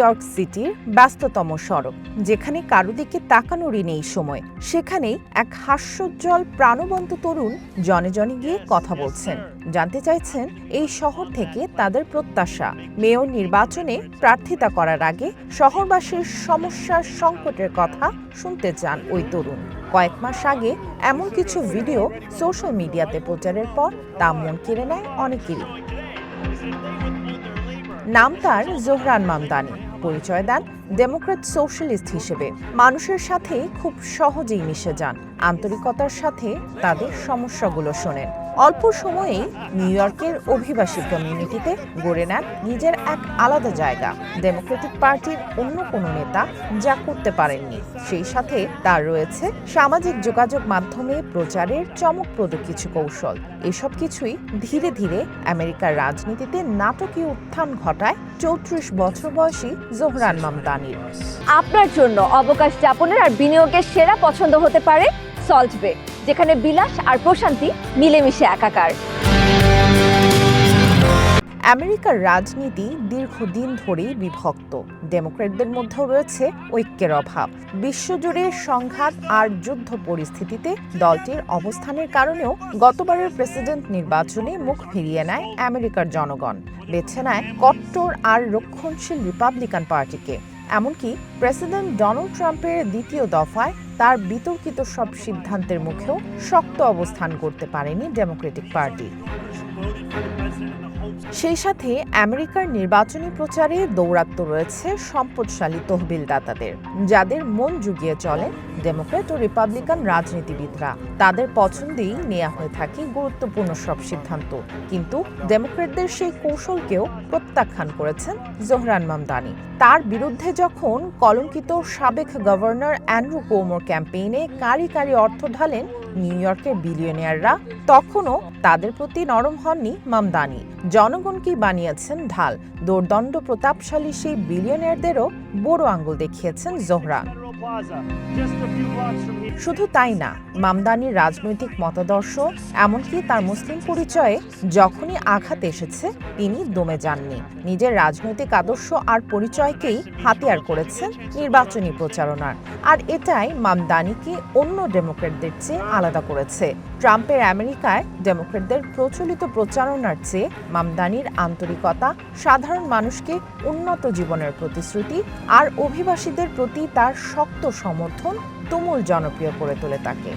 York সিটির ব্যস্ততম সড়ক যেখানে কারও দিকে তাকানোরই নেই সময়। সেখানেই এক হাস্যোজ্জ্বল প্রাণবন্ত তরুণ জনে জনে গিয়ে কথা বলছেন। জানতে চাইছেন এই শহর থেকে তাদের প্রত্যাশা। মেয়র নির্বাচনে প্রার্থিতা করার আগে শহরবাসীর সমস্যার সংকটের কথা শুনতে চান ওই তরুণ। কয়েক মাস আগে এমন কিছু ভিডিও সোশ্যাল মিডিয়াতে প্রচারের পর তা মন কেড়ে নেয় অনেকেরই। নাম তার জোহরান মামদানি। পরিচয় দেন ডেমোক্রেট সোশ্যালিস্ট হিসেবে। মানুষের সাথে খুব সহজেই মিশে যান। আন্তরিকতার সাথে তাদের সমস্যাগুলো শোনেন। অল্প সময়েই নিউ ইয়র্কের অভিবাসী কমিউনিটিতে গড়ে নেন নিজের এক আলাদা জায়গা। ডেমোক্রেটিক পার্টির অন্য কোনো নেতা যা করতে পারেননি। সেই সাথে তার রয়েছে সামাজিক যোগাযোগ মাধ্যমে প্রচারের চমকপ্রদ কিছু কৌশল। এসব কিছুই ধীরে ধীরে আমেরিকার রাজনীতিতে নাটকীয় উত্থান ঘটায় চৌত্রিশ বছর বয়সী জোহরান মামদানির। আপনার জন্য অবকাশ যাপনের আর বিনিয়োগের সেরা পছন্দ হতে পারে সল্ট বে যেখানে বিলাস আর প্রশান্তি মিলেমিশে একাকার। আমেরিকার রাজনীতি দীর্ঘদিন ধরেই বিভক্ত। ডেমোক্রেটদের মধ্যেও রয়েছে ঐক্যের অভাব। বিশ্বজুড়ে সংঘাত আর যুদ্ধ পরিস্থিতিতে দলটির অবস্থানের কারণেও গতবারের প্রেসিডেন্ট নির্বাচনে মুখ ফিরিয়ে নেয় আমেরিকার জনগণ। বেছে নেয় কট্টর আর রক্ষণশীল রিপাবলিকান পার্টিকে। এমনকি প্রেসিডেন্ট ডোনাল্ড ট্রাম্পের দ্বিতীয় দফায় তার বিতর্কিত সব সিদ্ধান্তের মুখেও শক্ত অবস্থান করতে পারেনি ডেমোক্রেটিক পার্টি। সেই সাথে আমেরিকার নির্বাচনী প্রচারে দৌরাত্ম রয়েছে সম্পদশালী তহবিলদাতাদের, যাদের মন জুগিয়ে চলেন ডেমোক্রেট ও রিপাবলিকান রাজনীতিবিদরা। তাদের পছন্দেই নেওয়া হয়ে থাকে গুরুত্বপূর্ণ সব সিদ্ধান্ত। কিন্তু ডেমোক্রেটদের সেই কৌশলকেও প্রত্যাখ্যান করেছেন জোহরান মামদানি। তার বিরুদ্ধে যখন কলঙ্কিত সাবেক গভর্নর অ্যান্ড্রু কোমোর ক্যাম্পেইনে কারি কারি অর্থ ঢালেন নিউ ইয়র্কের বিলিয়নিয়াররা তখনও তাদের প্রতি নরম হননি মামদানি। জনগণকেই বানিয়েছেন ঢাল? দোর্দণ্ড প্রতাপশালী সেই বিলিয়নিয়ারদেরও বড় আঙ্গুল দেখিয়েছেন জোহরান শুধু তাই না, মামদানির রাজনৈতিক মতাদর্শ, এমনকি তার মুসলিম পরিচয়ে যখনই আঘাত এসেছে, তিনি দমে যাননি। নিজের রাজনৈতিক আদর্শ আর পরিচয়কেই হাতিয়ার করেছেন নির্বাচনী প্রচারণার। আর এটাই মামদানিকে অন্য ডেমোক্রেটদের চেয়ে আলাদা করেছে। ট্রাম্পের আমেরিকায় ডেমোক্রেটদের প্রচলিত প্রচারণার চেয়ে মামদানির আন্তরিকতা, সাধারণ মানুষকে উন্নত জীবনের প্রতিশ্রুতি আর অভিবাসীদের প্রতি তার শক্ত সমর্থন তুমুল জনপ্রিয় করে তোলে তাকে।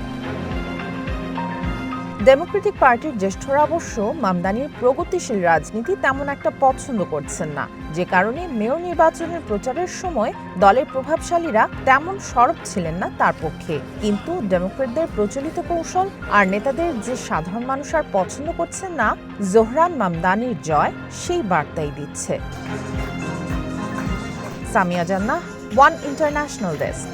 ডেমোক্রেটিক পার্টির জ্যেষ্ঠরা অবশ্য মামদানির প্রগতিশীল রাজনীতি তেমন একটা পছন্দ করছেন না। যে কারণে মেয়র নির্বাচনের প্রচারের সময় দলের প্রভাবশালীরা তেমন সরব ছিলেন না তার পক্ষে। কিন্তু ডেমোক্রেটদের প্রচলিত কৌশল আর নেতাদের যে সাধারণ মানুষ আর পছন্দ করছেন না, জোহরান মামদানির জয় সেই বার্তাই দিচ্ছে। সামিয়া জান্নাহ ওয়ান ইন্টারন্যাশনাল ডেস্ক